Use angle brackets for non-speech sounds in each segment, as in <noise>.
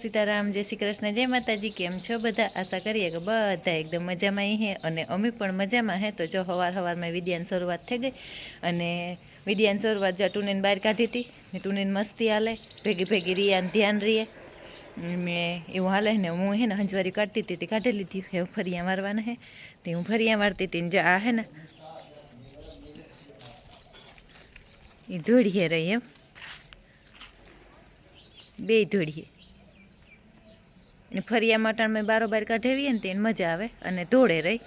સીતારામ, જય શ્રી કૃષ્ણ, જય માતાજી, કેમ છો બધા? આશા કરીએ કે બધા એકદમ મજામાં અહીં હે અને અમે પણ મજામાં હે. તો જો હવાર હવારમાં વિદ્યાની શરૂઆત થઈ ગઈ અને વિદ્યાની શરૂઆત જો ટુનેન બહાર કાઢી હતી ને ટુનેન મસ્તી હાલે, ભેગી ભેગી રિયાને ધ્યાન રહીએ મેં એવું હાલે ને હું હે ને હંજવારી કાઢતી હતી, તે કાઢી લીધી હે ફરિયા મારવાના હે. તે હું ફરિયા મારતી હતી ને જો આ હે ને એ ધોળીએ રહી એમ. બે ધોળીએ ને ફરિયા મટાણ મેં બારોબાર કાઢેવીએ ને તેને મજા આવે અને ધોળે રહી.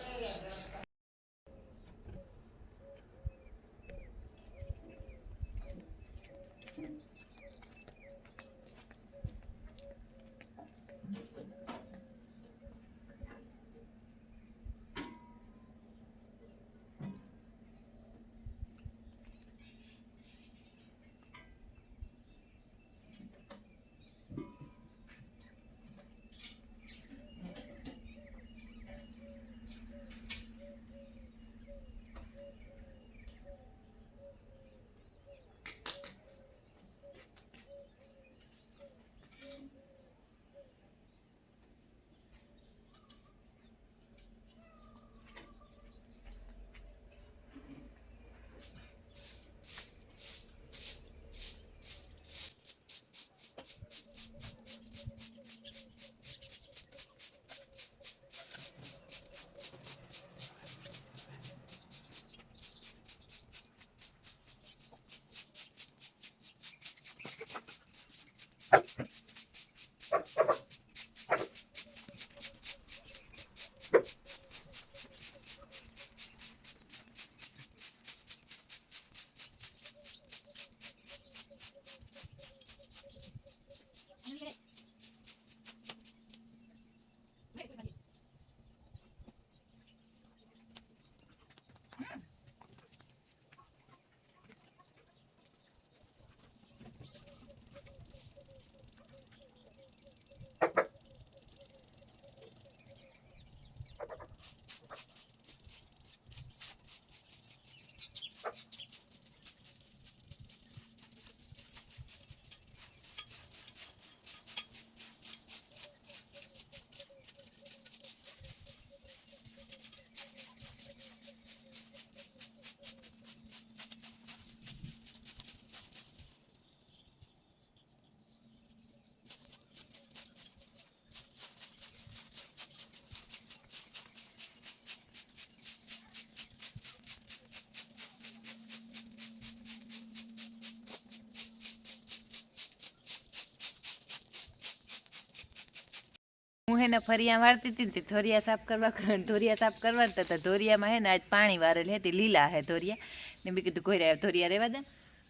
હું હેને ફરિયા વાળતી હતી ને ધોરિયા સાફ કરવા ધોરિયા સાફ કરવા ને તો ધોરિયામાં હે ને આજ પાણી વારેલ હે તે લીલા હે ધોરિયા. ને મેં કીધું રહ્યા ધોરિયા રહેવા દે.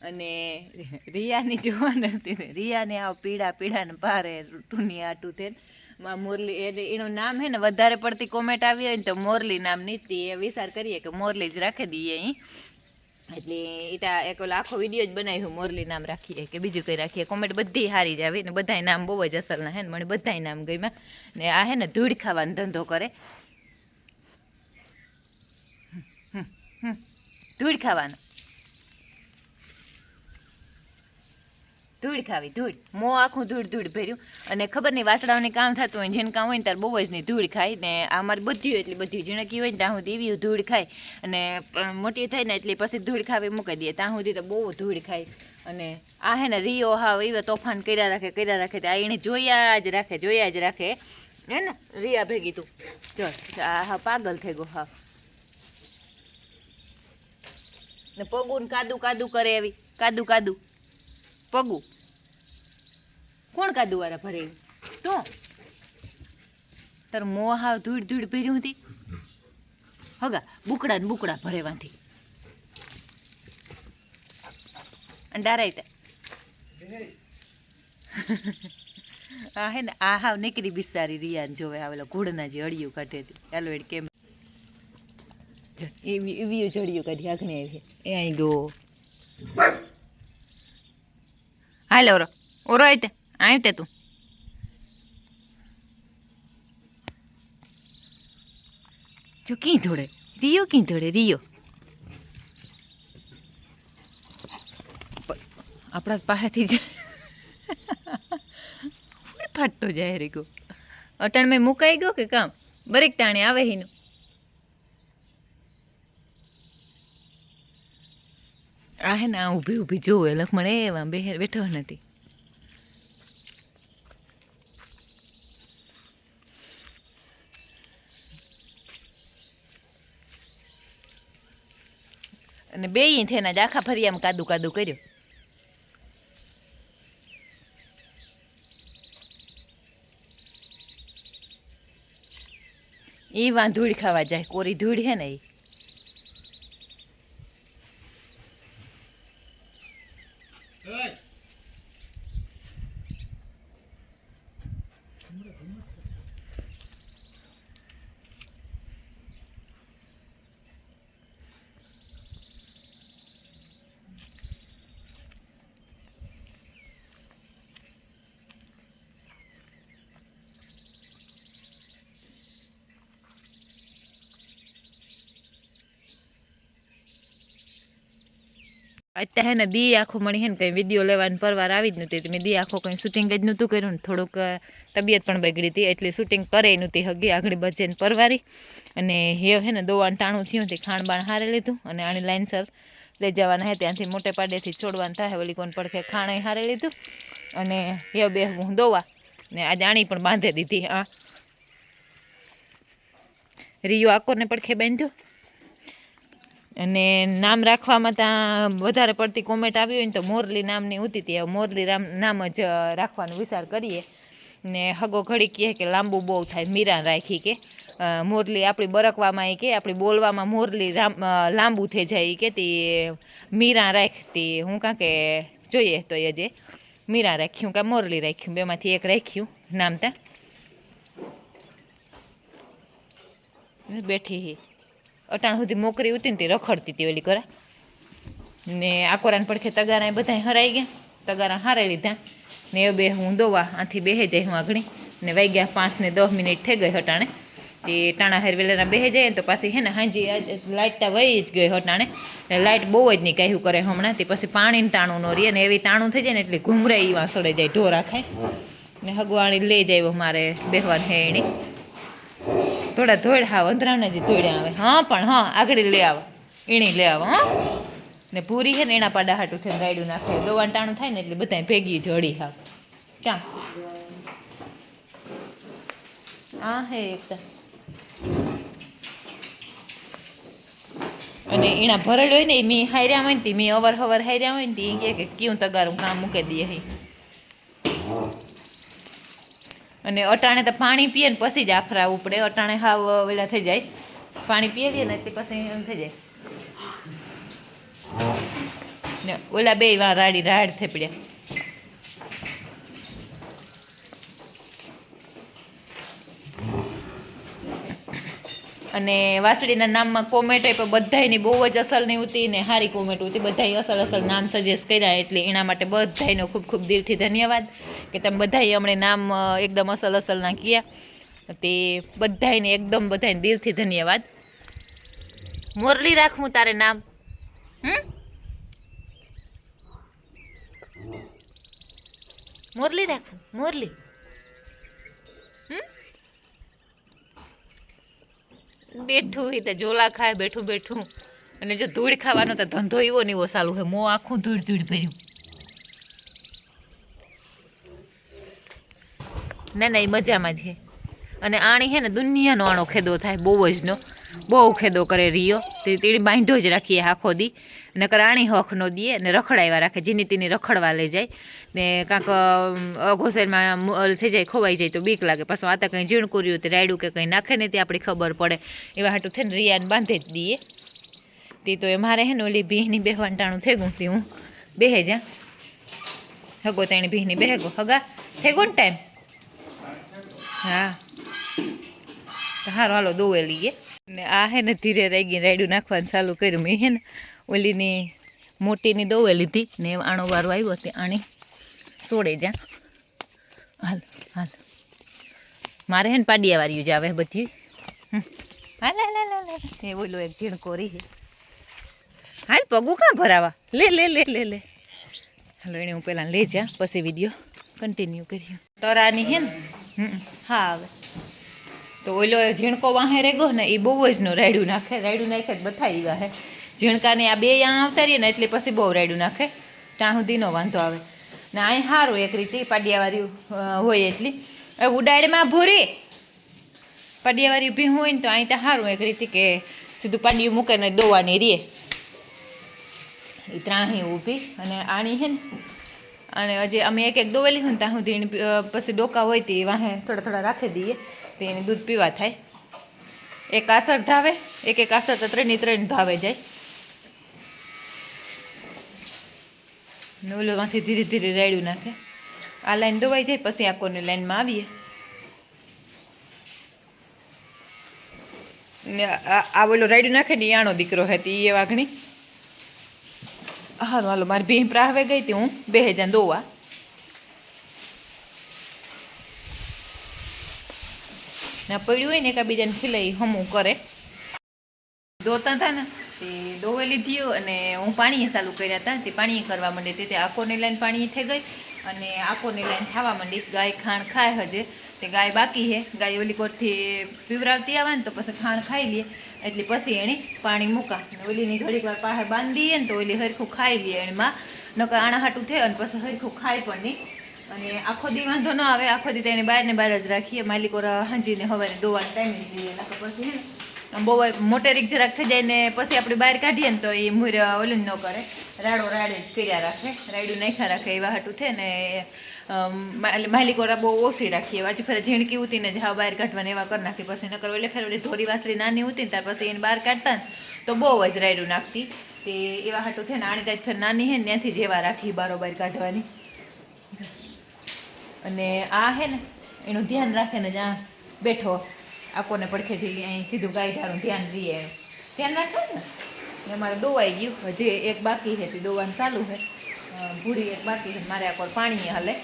અને રિયાની જોવા નથી રિયાને આવ પીળા પીળા ને ભારે ટૂની આટું થઈને મોરલી એટલે એનું નામ હે ને વધારે પડતી કોમેન્ટ આવી હોય ને તો મોરલી નામ નીતિ એ વિચાર કરીએ કે મોરલી જ રાખી દઈએ અહીં. એટલે એટા એક ઓલો આખો વીડિયો જ બનાવ્યો મોરલી નામ રાખીએ કે બીજું કંઈ રાખીએ. કોમેન્ટ બધી હારી જ આવી ને બધાય નામ બહુ જ અસલના હે ને, મને બધાય નામ ગમ્યા. ને આ હે ને ધૂળ ખાવાનો ધંધો કરે. ધૂળ ખાવાનો. ધૂળ ખાવી, ધૂળ. મો આખું ધૂળ ધૂળ ભર્યું. અને ખબર નહીં વાસડાઓને કામ થતું હોય, જેને કામ હોય ને ત્યારે બહુ જ નહીં ધૂળ ખાય. ને અમારે બધી એટલી બધી ઝીણકી હોય ને, ત્યાં સુધી એવી ધૂળ ખાય. અને મોટી થાય ને એટલે પછી ધૂળ ખાવી મૂકી દઈએ. ત્યાં સુધી તો બહુ ધૂળ ખાય. અને આ હે ને, રિયો હાવ એવા તોફાન કર્યા રાખે કર્યા રાખે. આ એણે જોયા જ રાખે, જોયા જ રાખે. હે ને, રિયા ભેગી તું. જો, આ હા પાગલ થઈ ગયો હા ને પગું કાદુ કાદુ કરે એવી. કાદુ કાદુ. પગું. કોણ કાદુ વાળા ભરે? તો? તાર મોં હાવ ધૂળ ધૂળ ભર્યું હતી. હગા, બુકડા ને બુકડા ભરેવાથી. અને ડારાય <laughs> આ હે ને, આ હાવ નીકળી બિસારી રિયાને જોવે આવેલો ઘોડના જે અડિયું કાઢે હતી ચાલો એડ કેમ એવી એવી જડિયું કાઢી આગને આવી. એ અહીં ગો હાલ, ઓરો. ઓરો આય આય તે તું. જો કી ધોડે રિયો કી ધોડે રિયો. આપણા પાસેથી જ ફાટતો જાય રે ગયો અટાણ મેં મુકાઈ ગયો કે કામ? બરેક તાણે આવે હીનું. આ હે ને આ ઊભી ઊભી જોવે, લખમણ એવા બે બેઠો નથી. અને બે થેના જ આખા ફરિયામાં કાદુ કાદુ કર્યો. એ વાં ખાવા જાય, કોરી ધૂળ હે ને એ અત્યારે હે ને દી આખો મળી હે ને કંઈ વીડિયો લેવાની પરવાર આવી જ નહોતી. મેં દી આખો કંઈ શૂટિંગ જ નહોતું કર્યું ને થોડુંક તબિયત પણ બગડી હતી. એટલે શૂટિંગ કરે નહોતી હગી. આગળ બચેને પરવારી. અને હે હે ને દોવાનું ટાણું થયું તે ખાણ બાણ હારે લીધું. અને આની લાઇનસર લઈ જવાના હે. ત્યાંથી મોટે પાડેથી છોડવાનું થાય વળી કોણ પડખે ખાણે હારે લીધું. અને હે, બે હું દોવા. ને આજે આણી પણ બાંધે દીધી આ રિયો આકોરને પડખે બાંધ્યો. અને નામ રાખવામાં ત્યાં વધારે પડતી કોમેન્ટ આવી હોય ને તો મોરલી નામની ઉતી હતી. મોરલી રામ નામ જ રાખવાનો વિચાર કરીએ. ને હગો ઘડી કહે કે લાંબુ બહુ થાય મીરા રાખી કે. મોરલી આપણી બરકવામાં એ કે, આપણી બોલવામાં મોરલી રામ લાંબુ થઈ જાય કે તે મીરા રાખતી. હું કાં કે જોઈએ તો એ જે. મીરા રાખ્યું કાં મોરલી રાખ્યું, બેમાંથી એક રાખ્યું, નામ ત્યાં બેઠી હી. અટાણ સુધી મોકરી ઉતરી તે રખડતી હતી ઓલી કરા ને આકોરાને પડખે તગારા એ બધા હરાઈ ગયા. તગારા હારાઈ લીધા. ને એ બે હું દોવા, આથી બેહે જાય હું આગળ. ને વાગ્યા પાંચ ને દસ મિનિટ થઈ ગઈ હટાણે. તે ટાણા હેર વેલેરા બેહે જાય ને તો પાછી હે ને હાંજી લાઇટ તો વહી જ ગઈ હટાણે. ને લાઇટ બહુ જ નહીં કાંઈ કરે હમણાં. તે પછી પાણીને ટાણું ન રહે ને એવી ટાણું થઈ જાય ને એટલે ઘૂમરાઈ સડે જાય ઢોરા ખાય. ને હગવાણી લઈ જાય મારે બેહવાન હે એની થોડા ધોળ હા અંતરાને જે ધોળ્યા આવે. હા, પણ હા, આગળ લઈ આવો. એણી લઈ આવો, હા. ને પૂરી છે ને એના પાડા હાટું થઈને રાયડું નાખે. દોવાન ટાણું થાય ને એટલે બધાય ભેગી જોડી હા ક્યાં? આ હે એકતા અને એના ભરડ હોય ને મી હાર્યા હોય ને મેં અવર હવર હાર્યા હોય ને એ કે કયું તગારું કામ મૂકી દઈએ હી. અને અટાણે તો પાણી પીએ ને પછી જ આફરા ઉપડે. અટાણે હાવ વેલા થઈ જાય. પાણી પીએ લઈએ ને તે પછી એમ થઈ જાય. ને ઓલા બે વાર રાડી રાડ થઈ પડ્યા. અને વાસળીના નામમાં કોમેન્ટ પણ બધાની બહુ જ અસલ નહીં હતી ને સારી કોમેન્ટ હતી બધાએ અસલ અસલ નામ સજેસ્ટ કર્યા એટલે એના માટે બધાનો ખૂબ ખૂબ દિલથી ધન્યવાદ. કે તમે બધાએ અમને નામ એકદમ અસલ અસલના કયા. તે બધાયને એકદમ બધાને દિલથી ધન્યવાદ. મોરલી રાખવું તારે નામ. હમ? મોરલી રાખવું મોરલી. બેઠું એ તો ઝોલા ખાય, બેઠું બેઠું. અને જો ધૂળ ખાવાનો તો ધંધો એવો ને એવો સારું હોય, મો આખું ધૂળ ધૂળ ભર્યું. ના ના એ મજામાં છે. અને આણી છે ને દુનિયાનો આણો ખેદો થાય, બહુ જ નો. બહુ ખેદો કરે રિયો. તે તેડી બાંધો જ રાખીએ આખો દી. નકર આણી હખ નો દઈએ ને રખડાવ્યા રાખે, જેની તેની રખડવા લઈ જાય. ને કાંક અઘોસેરમાં થઈ જાય, ખોવાઈ જાય તો બીક લાગે. પાછું આ તો કંઈ ઝીણ કર્યું તે રાયડું કે કંઈ નાખે ને તે આપણી ખબર પડે. એવા હાટું થઈને રિયાને બાંધે જ દઈએ તે તો એ મારે હે ને ઓલી ભીહની બેહવાંટાણું થઈ ગયું તે હું. બેહે જા. હગો તેણી ભીહની બેહગો હગા થઈ ગયો ને ટાઈમ. હા. સારું હાલો દોવેલી લઈએ. ને આ હે ને ધીરે રાગી રાયડું નાખવાનું ચાલુ કર્યું. મેં હે ને ઓલીની મોટીની દોવે લીધી ને આણો વારો આવ્યો તે આણી સોડે જા. હાલ હાલ. મારે હે ને પાડિયાવાળીઓ જ આવે બધી. હાલ હાલ હાલ હાલ. એ બોલો એક ઝીણકોરી કોરી હાલ, પગું કાં ભરાવા? લે લે લે લે લે. હાલો, એને હું પહેલાં લઈ જા. પછી વીડિયો કન્ટિન્યુ કર્યું તરાની હે ને હા આવે તો ઓલો ઝીણકો વાહે રેગો ને એ બહુ જ નો રાયડું નાખે રાયડું નાખે તો બથાઈ વાહે ઝીણકાને આ બે અહીંયા આવતા રહીએ ને, એટલે પછી બહુ રાયડું નાખે. ત્યાં સુધીનો વાંધો આવે. ને અહીં સારું એક રીતે પાડિયાવાળી હોય એટલી. હવે ઉડાડમાં ભૂરી. પાડિયાવાળી ઊભી હોય ને, તો અહીં ત્યાં સારું એક રીતે કે સીધું પાડિયું મૂકે ને દોવાની રીએ એ ત્રાહી ઊભી, અને આણી હે ને અને હજી અમે એક એક દોવેલી હોય ત્યાં સુધી પછી ડોકા હોય તે વાહે થોડા થોડા રાખી દઈએ, તો એને દૂધ પીવા થાય. એક આસર ધાવે, એક એક આસર તો ત્રણની ત્રણ ધાવે જાય. ને ઓલોમાંથી ધીરે ધીરે રાયડું નાખે. આ લાઈન દોવાઈ જાય, પછી આ કોની લાઈનમાં આવીએ. ને આ બોલો ઓલો નાખે ને આણો દીકરો હતી એ વાઘણી હારું, હાલો, મારી ભીમ પ્રાહવે ગઈ હતી હું. બે હજાર દોવા. ને, પડ્યું હોય ને, એકાબીજાને ખીલાઈ હમું કરે. દોતા હતા ને, તે દોવે લીધી અને હું પાણીએ ચાલુ કર્યા હતા. તે પાણીએ કરવા માંડી તે આકોની લાઈન પાણી થઈ ગઈ અને આકોની લાઈન થવા માંડી. ગાય ખાણ ખાય હજે. તે ગાય બાકી છે ગાય ઓલી કોરથી પીવરાવતી આવે ને, તો પછી ખાણ ખાઈ લે. એટલે પછી એણે પાણી મૂકા. ઓલીની ઘડીક વાર પાસે બાંધીએ ને તો ઓલી હરખું ખાઈ લે એમાં નકર આણા હાટું થાય અને પછી હરખું ખાય પણ નહીં. અને આખો દી વાંધો ન આવે. આખો દી તેને એને બહાર જ રાખીએ. માલિકો હાંજીને હવાને દોવાનો ટાઈમ લઈએ નકર પછી બહુ મોટેરીક જરાક થઈ જાય ને પછી આપણે બહાર કાઢીએ ને તો એ મૂર ઓલું ન કરે. રાડો રાડે જ કર્યા રાખે. રાયડું નાખ્યા રાખે એવા હાટું થાય ને અમ, મા- માલિકોરા બહુ ઓછી રાખીએ પાછી ફરે ઝીણકી ઉતીને જ હા બહાર કાઢવાને એવા કરી નાખી. પછી નકર એટલે ફેર ઓલી ધોરી વાસરી નાની ઉતી ને ત્યાર પછી એને બહાર કાઢતા ને તો બહુ જ રાયડું નાખતી. તે એવા હાટું છે ને આણી તાજ ફેર નાની હે ને ત્યાંથી જ એવા રાખી બારોબાર કાઢવાની. અને આ હે ને એનું ધ્યાન રાખે ને જ્યાં બેઠો. આકોને પડખેથી અહીં સીધું ગાય ધારું ધ્યાન રહીએ ધ્યાન રાખો ને? ને અમારે દોવાઈ ગયું. હજી એક બાકી છે તે દોવાનું ચાલુ છે ભૂરી એક બાકી છે, મારે આકોર પાણી હાલે.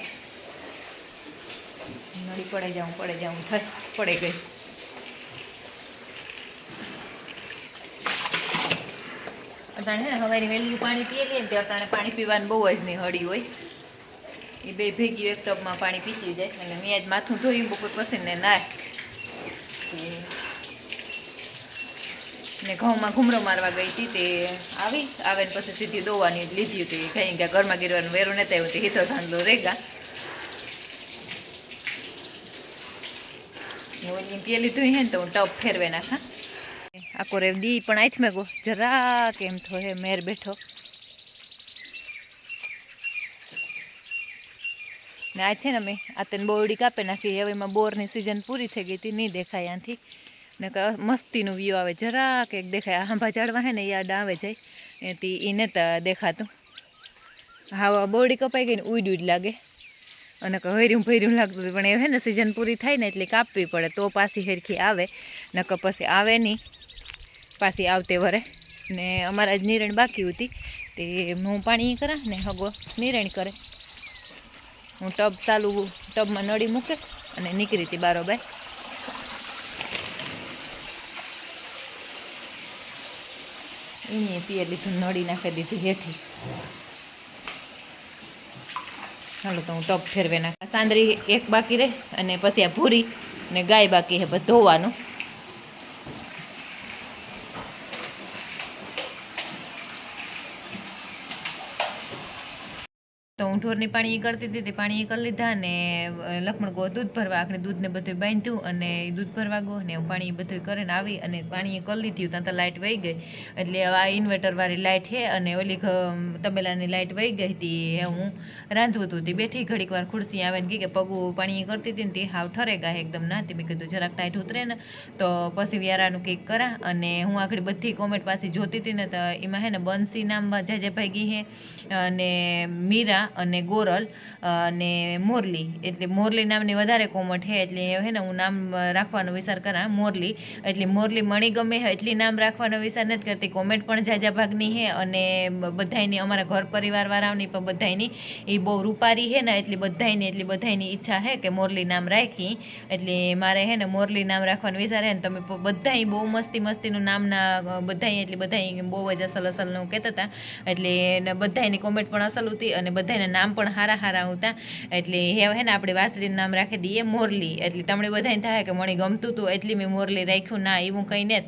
નળી પડે જાઉં પડે જાઉં થાય પડે ગઈ. અટાણે છે ને, હવારી વહેલી પાણી પીએ લઈએ ને અટાણે પાણી પીવાનું બહુ જ નહીં હળી હોય. એ બે ભેગી એક ટબમાં પાણી પીતી જાય અને મેં આજ માથું ધોયું બપોર પછી ને નાય. ને ઘઉંમાં ઘૂમરો મારવા ગઈ હતી તે આવી, આવે ને પછી સીધી દોવાની લીધી હતી. કઈ ગયા ઘરમાં ગીરવાનું વેરું નતા આવ્યું તે હિસો સાંજલો રેગા ઓલી પીએ લીધું હે ને તો હું ટપ ફેરવે નાખા. આખો રેવ દી પણ આઈથ મેં ગો જરા કેમ થો હે, મેર બેઠો. ને આ છે ને અમે, આ તને બોરડી કાપી નાખી. હવે એમાં બોરની સિઝન પૂરી થઈ ગઈ હતી, નહીં દેખાય આથી ને મસ્તીનું વ્યૂ આવે. જરા એક દેખાય. આંભા ઝાડવા હે ને આડા આવે જાય. એથી એ નતા દેખાતું. હા બોરડી કપાઈ ગઈ ને ઉડ ઉડ લાગે. અને હર્યું ભર્યું લાગતું હતું. પણ એ હે ને સિઝન પૂરી થાય ને એટલે કાપવી પડે. તો પાછી હરખી આવે. નકર પછી આવે નહીં. પાછી આવતે વરે. ને અમારા જ નિરણ બાકી હતી. તે હું પાણી કરા ને હગો નિરણ કરે. હું ટબ ચાલુ ટબમાં નળી મૂકે અને નીકળી હતી બારોબાર. એને પીએ લીધું નળી નાખી દીધી હેઠી. ચાલો તો હું ટપ ફેરવે નાખ. સાંદરી એક બાકી રહે અને પછી આ ભૂરી ને ગાય બાકી હે ધોવાનું. હું ઢોરની પાણી કરતી હતી, તે પાણી કરી લીધા ને લખમણ ગો દૂધ ભરવા, આખરે દૂધને બધું બાંધ્યું અને દૂધ ભરવા ગયો ને પાણી બધું કરીને આવી અને પાણી કરી લીધું, ત્યાં તો લાઇટ વહી ગઈ. એટલે આ ઇન્વર્ટરવાળી લાઇટ છે અને ઓલી તબેલાની લાઇટ વહી ગઈ હતી હું રાંધવું હતું. તે બેઠી ઘડીક વાર ખુરશી આવે ને કે પગું પાણી કરતી હતી ને તે હાવ ઠરે ગયા એકદમ ના તે મેં કીધું જરાક ટાઈટ ઉતરે ને તો પછી વ્યારાનું કંઈક કરા અને હું આગળ બધી કોમેન્ટ પાસે જોતી હતી ને તો એમાં હે ને બંસી નામ ભાઈ ગી હે અને મીરા અને ગોરલ અને મોરલી. એટલે મોરલી નામની વધારે કોમટ છે, એટલે હે ને હું નામ રાખવાનો વિચાર કરા, મોરલી. એટલે મોરલી મણી ગમે એટલી નામ રાખવાનો વિચાર નથી કરતી. કોમેન્ટ પણ જાજા ભાગની છે અને બધાની અમારા ઘર પરિવાર વાળાની પણ બધાયની એ બહુ રૂપારી છે ને, એટલી બધાયની, એટલી બધાની ઈચ્છા છે કે મોરલી નામ રાખી. એટલે મારે હે ને મોરલી નામ રાખવાનો વિચાર હે ને, તમે બધા બહુ મસ્તી મસ્તીનું નામના બધાય, એટલે બધા બહુ જ અસલ અસલનું કહેતા હતા. એટલે બધાની કોમેન્ટ પણ અસલ હતી અને બધાયના ને નામ પણ હારા હારા હતા એટલે હે હે ને આપણે વાસળીનું નામ રાખી દઈએ મોરલી. એટલે તમને બધાને થાય કે મને ગમતું હતું એટલે મેં મોરલી રાખ્યું. ના, એવું કંઈ નેત.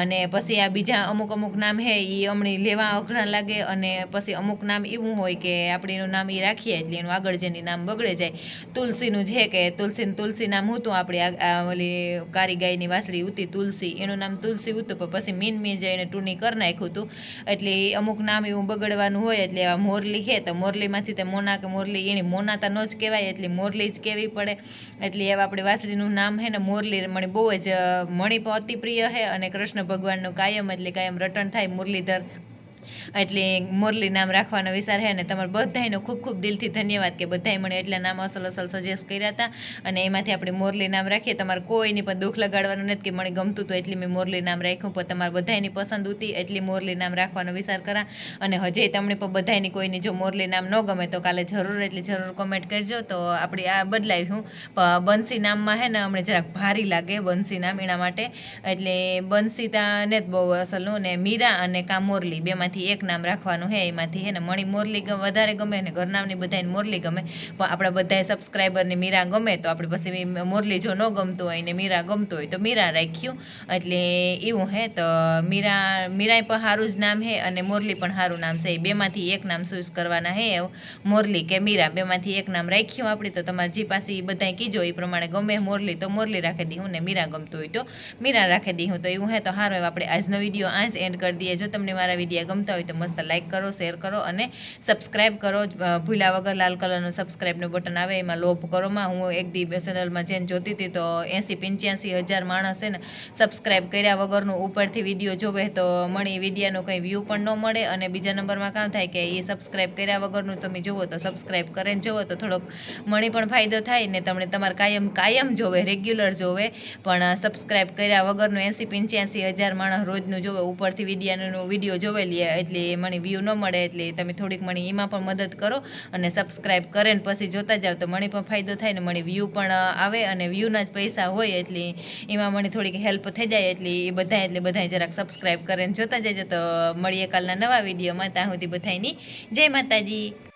અને પછી આ બીજા અમુક અમુક નામ હે એ હમણાં લેવા અઘરા લાગે. અને પછી અમુક નામ એવું હોય કે આપણે એનું નામ એ રાખીએ, એટલે એનું આગળ જેની નામ બગડે જાય. તુલસીનું છે કે તુલસીનું તુલસી નામ હતું આપણે ઓલી કારી ગાયની વાસળી ઉતી તુલસી. એનું નામ તુલસી ઉતું, પણ પછી મીન મીન જઈને ટૂની કરી નાખ્યું હતું એટલે અમુક નામ એવું બગડવાનું હોય, એટલે મોરલી છે તો મોરલીમાંથી તે મોના કે મોરલી, એની મોના તો ન જ કહેવાય, એટલી મોરલી જ કહેવી પડે. એટલે એવા આપણે વાસળીનું નામ છે ને, મોરલી, મને બહુ જ મણી અતિ પ્રિય છે અને કૃષ્ણ ભગવાનનું કાયમ એટલે કાયમ રટણ થાય મુરલીધર. એટલે મોરલી નામ રાખવાનો વિચાર છે અને તમારે બધાનો ખૂબ ખૂબ દિલથી ધન્યવાદ કે બધાય મને એટલા નામ અસલ અસલ સજેસ્ટ કર્યા હતા. અને એમાંથી આપણે મોરલી નામ રાખીએ, તમારે કોઈની પણ દુઃખ લગાડવાનું નથી કે મને ગમતું હતું એટલે મેં મોરલી નામ રાખ્યું, પણ તમારે બધાયની પસંદ હતી, એટલી મોરલી નામ રાખવાનો વિચાર કરા. અને હજે તમને પણ બધાયની કોઈની જો મોરલી નામ ન ગમે તો કાલે જરૂર એટલે જરૂર કોમેન્ટ કરજો. તો આપણે આ બદલાવ્યું પણ બંસી નામમાં હે ને હમણાં જરાક ભારી લાગે બંસી નામ એના માટે. એટલે બંસીતાને જ બહુ અસલનું ને મીરા અને કા મોરલી બેમાંથી એક નામ રાખવાનું હે, એમાંથી હે ને મણી મોરલી ગમે, વધારે ગમે ને ઘરનામની બધાને મોરલી ગમે. પણ આપણા બધાય સબસ્ક્રાઈબરને મીરા ગમે તો આપણે પછી મોરલી જો ન ગમતું હોય ને મીરા ગમતું હોય તો મીરા રાખ્યું. એટલે એવું હે, તો મીરા, મીરાય પણ સારું જ નામ હે અને મોરલી પણ સારું નામ છે. એ બેમાંથી એક નામ ચૂઝ કરવાના હે મોરલી કે મીરા, બેમાંથી એક નામ રાખ્યું આપણે તો તમારે જે પાસે એ બધાય કીજો એ પ્રમાણે ગમે મોરલી તો મોરલી રાખી દઈશું ને મીરા ગમતું હોય તો. મીરા રાખી દઈશું તો એવું હે, તો સારું આપણે આજનો વીડિયો આજ એન્ડ કરી દઈએ. જો તમને મારા વીડિયો ગમતા હોય તો મસ્ત લાઈક કરો શેર કરો અને સબસ્ક્રાઈબ કરો. ભૂલ્યા વગર લાલ કલરનું સબસ્ક્રાઈબનું બટન આવે, એમાં લોભ કરોમાં હું એક દી ચેનલમાં જઈને જોતી હતી તો એંસી પંચ્યાસી હજાર માણસ ને સબસ્ક્રાઈબ કર્યા વગરનું ઉપરથી વીડિયો જોવે તો મણી વિડીયાનો કંઈ વ્યૂ પણ ન મળે અને બીજા નંબરમાં કામ થાય કે એ સબસ્ક્રાઈબ કર્યા વગરનું તમે જુઓ તો સબસ્ક્રાઈબ કરીને જુઓ તો થોડોક મણી પણ ફાયદો થાય ને તમને તમારે કાયમ કાયમ જોવે રેગ્યુલર જોવે. પણ સબસ્ક્રાઈબ કર્યા વગરનું એંસી પંચ્યાસી હજાર માણસ રોજનું જોવે, ઉપરથી વિડીયાનો વીડિયો જોવે, લે એટલે મને વ્યૂ ન મળે એટલે તમે થોડીક મને એમાં પણ મદદ કરો અને સબસ્ક્રાઈબ કરે ને પછી જોતા જાઓ તો મને પણ ફાયદો થાય ને મને વ્યૂ પણ આવે અને વ્યૂના જ પૈસા હોય એટલે એમાં મને થોડીક હેલ્પ થઈ જાય એટલે એ બધા એટલે બધા જરાક સબસ્ક્રાઈબ કરે ને જોતા જજો તો મળીએ કાલના નવા વિડીયોમાં ત્યાં સુધી બધાની જય માતાજી.